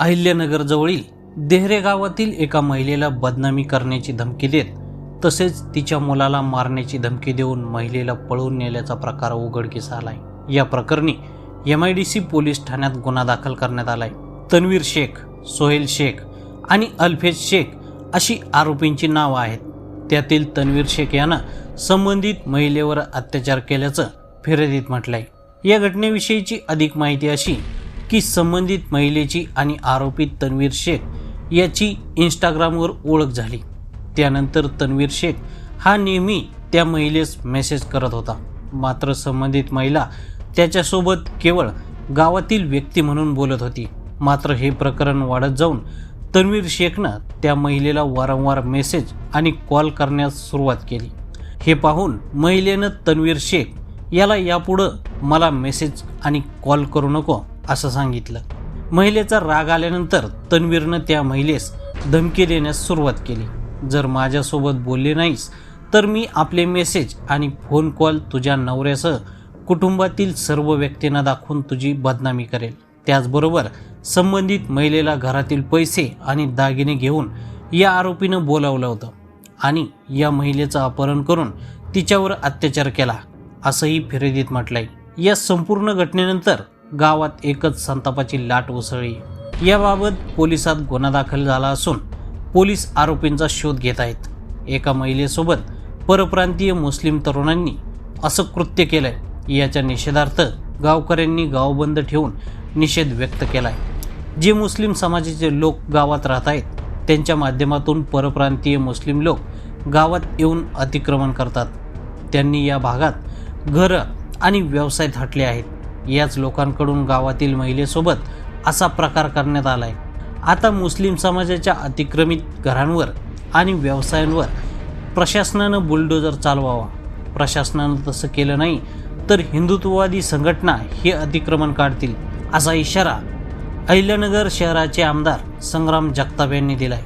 अहिल्यानगरजवळील देहरे गावातील एका महिलेला बदनामी करण्याची धमकी देत तसेच तिच्या मुलाला मारण्याची धमकी देऊन महिलेला पळवून नेल्याचा प्रकार उघडकीस आलाय. या प्रकरणी M I D C police ठाण्यात गुन्हा दाखल करण्यात आलाय. तन्वीर शेख सोहेल शेख आणि अल्फेज शेख अशी आरोपींची नावं आहेत. त्यातील तन्वीर शेख यानं संबंधित महिलेवर अत्याचार केल्याचं फिर्यादीत म्हटलंय. या घटनेविषयीची अधिक माहिती अशी की संबंधित महिलेची आणि आरोपी तन्वीर शेख याची इंस्टाग्रामवर ओळख झाली. त्यानंतर तन्वीर शेख हा नेहमी त्या महिलेस मेसेज करत होता. मात्र संबंधित महिला त्याच्यासोबत केवळ गावातील व्यक्ती म्हणून बोलत होती. मात्र हे प्रकरण वाढत जाऊन तन्वीर शेखनं त्या महिलेला वारंवार मेसेज आणि कॉल करण्यास सुरुवात केली. हे पाहून महिलेनं तन्वीर शेख याला यापुढं मला मेसेज आणि कॉल करू नको. असं सांगितलं. महिलेचा राग आल्यानंतर तन्वीरनं त्या महिलेस धमकी देण्यास सुरुवात केली. जर माझ्यासोबत बोलले नाहीस तर मी आपले मेसेज आणि फोन कॉल तुझ्या नवऱ्यासह कुटुंबातील सर्व व्यक्तींना दाखवून तुझी बदनामी करेल. त्याचबरोबर संबंधित महिलेला घरातील पैसे आणि दागिने घेऊन या आरोपीनं बोलावलं होतं आणि या महिलेचं अपहरण करून तिच्यावर अत्याचार केला असंही फिर्यादीत म्हटलंय. या संपूर्ण घटनेनंतर गावात एकच संतापाची लाट उसळली. याबाबत पोलिसात गुन्हा दाखल झाला असून पोलीस आरोपींचा शोध घेत आहेत. एका महिलेसोबत परप्रांतीय मुस्लिम तरुणांनी असं कृत्य केलंय याच्या निषेधार्थ गावकऱ्यांनी गाव बंद ठेवून निषेध व्यक्त केलाय. जे मुस्लिम समाजाचे लोक गावात राहत आहेत त्यांच्या माध्यमातून परप्रांतीय मुस्लिम लोक गावात येऊन अतिक्रमण करतात. त्यांनी या भागात घरं आणि व्यवसाय थाटले आहेत. याच लोकांकडून गावातील महिलेसोबत असा प्रकार करण्यात आलाय. आता मुस्लिम समाजाच्या अतिक्रमित घरांवर आणि व्यवसायांवर प्रशासनानं बुलडोजर चालवावा. प्रशासनानं तसं केलं नाही तर हिंदुत्ववादी संघटना हे अतिक्रमण काढतील असा इशारा अहिल्यानगर शहराचे आमदार संग्राम जगताप यांनी दिलाय.